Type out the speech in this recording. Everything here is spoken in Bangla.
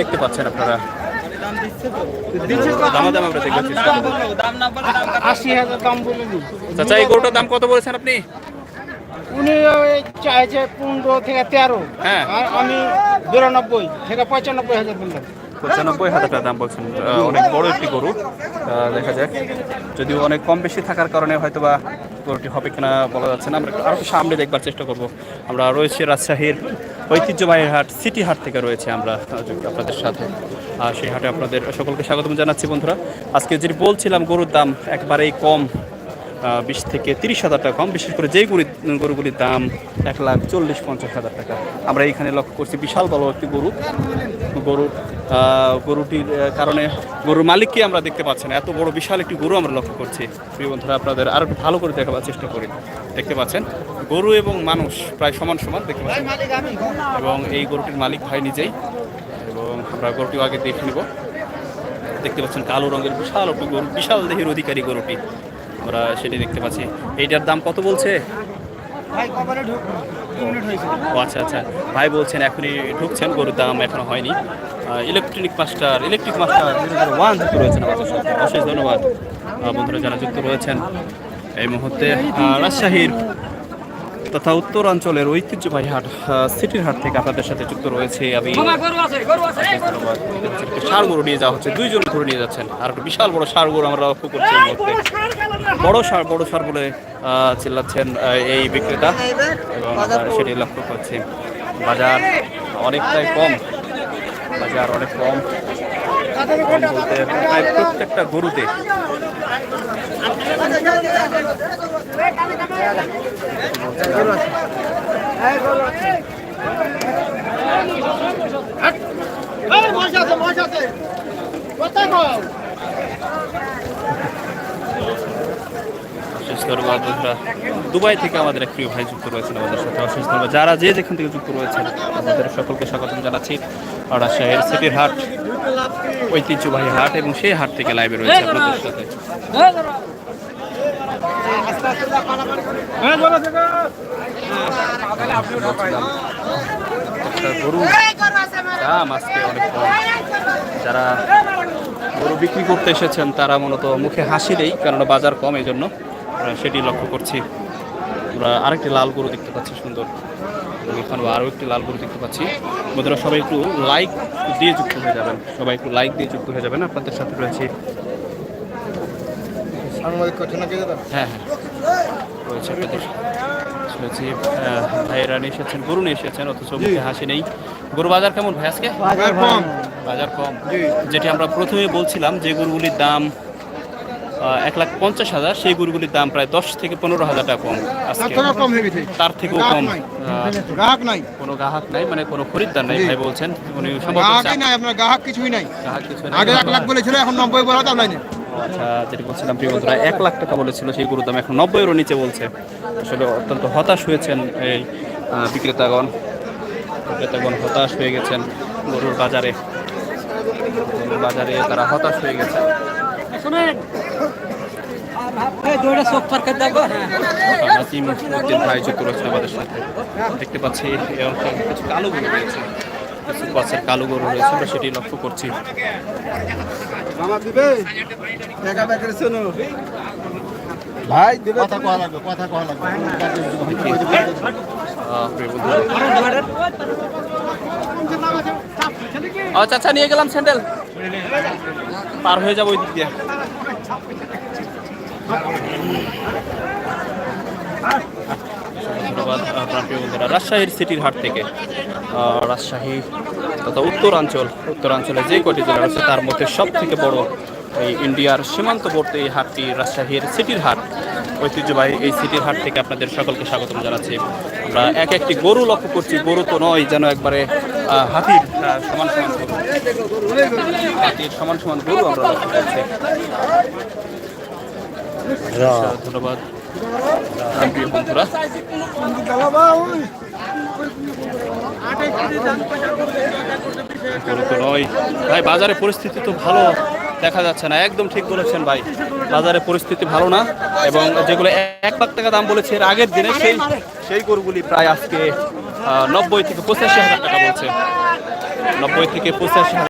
দেখতে পাচ্ছেন আপনারা। দামাদাম আমরা দেখবার চেষ্টা করব দাম চাচা এই গরুটার দাম কত বলেছেন আপনি? উনি চাইছে পনেরো থেকে তেরো। হ্যাঁ। আমি বিরানব্বই থেকে পঁচানব্বই হাজার বললাম। পঁচানব্বই হাজার টাকা দাম বলছেন। অনেক বড় একটি গরু। দেখা যাক। যদিও অনেক কম বেশি থাকার কারণে হয়তো বা গরুটি হবে কিনা বলা যাচ্ছে না। আমরা একটু আরও সামনে দেখবার চেষ্টা করব। আমরা রয়েছে রাজশাহীর ঐতিহ্যবাহী হাট, সিটি হাট থেকে রয়েছে আমরা আপনাদের সাথে। আর সেই হাটে আপনাদের সকলকে স্বাগতম জানাচ্ছি বন্ধুরা। আজকে যেটি বলছিলাম, গরুর দাম একবারেই কম বিশ থেকে তিরিশ হাজার টাকা কম। বিশেষ করে যেই গরু, গরুগুলির দাম এক লাখ চল্লিশ পঞ্চাশ হাজার টাকা। আমরা এইখানে লক্ষ্য করছি বিশাল বড় একটি গরু। গরু গরুটির কারণে গরুর মালিককে আমরা দেখতে পাচ্ছি না। এত বড় বিশাল একটি গরু আমরা লক্ষ্য করছি। প্রিয় বন্ধুরা, আপনাদের আরও একটু ভালো করে দেখাবার চেষ্টা করি। দেখতে পাচ্ছেন, গরু এবং মানুষ প্রায় সমান সমান দেখতে পাচ্ছেন। এবং এই গরুটির মালিক ভাই নিজেই। এবং আমরা গরুটিও আগে দেখে নিব। দেখতে পাচ্ছেন কালো রঙের বিশাল গরু, বিশাল দেহের অধিকারী গরুটি। আমরা সেটি দেখতে পাচ্ছি। এইটার দাম কত বলছে? ও আচ্ছা আচ্ছা। ভাই বলছেন এখনই ঢুকছেন গরুর দাম এখনও হয়নি। Electronic master electric master one যুক্ত রয়েছেন আমাদের সাথে। অশেষ ধন্যবাদ। বন্ধুরা যারা যুক্ত রয়েছেন এই মুহূর্তে রাজশাহীর তথা উত্তরাঞ্চলের ঐতিহ্যবাহী হাট সিটির হাট থেকে আপনাদের সাথে যুক্ত রয়েছে আমি ষাড় গরু নিয়ে যাওয়া হচ্ছে দুইজন ধরে নিয়ে যাচ্ছেন আর একটা বিশাল বড় ষাড় গরু আমরা লক্ষ্য করছি বড় সার বড় সার বলে চিল্লাচ্ছেন এই বিক্রেতা এবং সেটি লক্ষ্য করছি বাজার অনেকটাই কম বাজার অনেক কম বলতে প্রায় প্রত্যেকটা গরুতে দুবাই থেকে আমাদের এক প্রিয় ভাই যুক্ত রয়েছেন আমাদের সাথে। অশেষ ধন্যবাদ যারা যে যেখান থেকে যুক্ত রয়েছেন, আমাদের সকলকে স্বাগতম জানাচ্ছি। রাজশাহীর সিটির হাট, ঐতিহ্যবাহী হাট এবং সেই হাট থেকে লাইভে রয়েছে আপনাদের সাথে। গরু দাম আজকে অনেক যারা গরু বিক্রি করতে এসেছেন তারা মূলত মুখে হাসি দেই কেননা বাজার কম এই জন্য সেটি লক্ষ্য করছি। আমরা আরেকটি লাল গরু দেখতে পাচ্ছি সুন্দর। এখানে আরও একটি লাল গরু দেখতে পাচ্ছি। বন্ধুরা সবাই একটু লাইক দিয়ে যুক্ত হয়ে যাবেন। সবাই একটু লাইক দিয়ে যুক্ত হয়ে যাবেন। আপনাদের সাথে রয়েছে হ্যাঁ হ্যাঁ। রয়েছে আপনাদের। আহ, ভাইয়েরা নিয়ে এসেছেন গরু নিয়ে এসেছেন অথচ মুখে হাসি নেই। গরু বাজার কেমন ভাই আজকে? বাজার কম। যেটি আমরা প্রথমে বলছিলাম যে গরুগুলির দাম এক লাখ পঞ্চাশ হাজার সেই গরুগুলির দাম প্রায় দশ থেকে পনেরো হাজার টাকা কম আজকে। তার থেকেও কম। গ্রাহক নাই। কোনো গ্রাহক নাই মানে কোনো খরিদ্দার নাই ভাই বলছেন। উনি গ্রাহক কিছুই নাই। গ্রাহক কিছু নাই। আগে এক লাখ বলেছিল এখন নব্বই বলা দাম নাই। আচ্ছা যেটি বলছিলাম প্রিয় বন্ধুরা এক লাখ টাকা বলেছিল সেই গরুর দাম এখন নব্বইয়েরও নিচে বলছে। আসলে অত্যন্ত হতাশ হয়েছেন এই বিক্রেতাগণ। বিক্রেতাগণ হতাশ হয়ে গেছেন গরুর বাজারে। গরুর বাজারে তারা হতাশ হয়ে গেছে ভাই যুক্ত রয়েছেন আমাদের সাথে দেখতে পাচ্ছি এই অঞ্চলে কিছু কালো গরু রয়েছে কিছু পাশের কালো গরু রয়েছে আমরা সেটি লক্ষ্য করছি। ভাই দিবে কথা কওয়া লাগবে কথা কওয়া লাগবে। আহ, প্রিয় বন্ধুরা। আচ্ছা আচ্ছা নিয়ে গেলাম স্যান্ডেল। পার হয়ে যাব ওই দিক দিয়ে। ধন্যবাদ আপনার বন্ধুরা। রাজশাহীর সিটির হাট থেকে রাজশাহী তথা উত্তরাঞ্চল উত্তরাঞ্চলে যে কটি জেলা রয়েছে তার মধ্যে সব থেকে বড় এই ইন্ডিয়ার সীমান্তবর্তী এই হাটটি রাজশাহীর সিটির হাট। ঐতিহ্যবাহী এই সিটির হাট থেকে আপনাদের সকলকে স্বাগতম জানাচ্ছি। আমরা এক একটি গরু লক্ষ্য করছি গরু তো নয় যেন একবারে হাতির সমান সমান গরু। হাতির সমান সমান গরু আমরা লক্ষ্য করছি। ধন্যবাদ। বন্ধুরা। ভাই বাজারে পরিস্থিতি তো ভালো দেখা যাচ্ছে না। একদম ঠিক বলেছেন ভাই। বাজারে পরিস্থিতি ভালো না এবং যেগুলো এক লাখ টাকা দাম বলেছে এর আগের দিনে সেই সেই গরুগুলি প্রায় আজকে নব্বই থেকে পঁচাশি হাজার টাকা বলছে। নব্বই থেকে পঁচাশি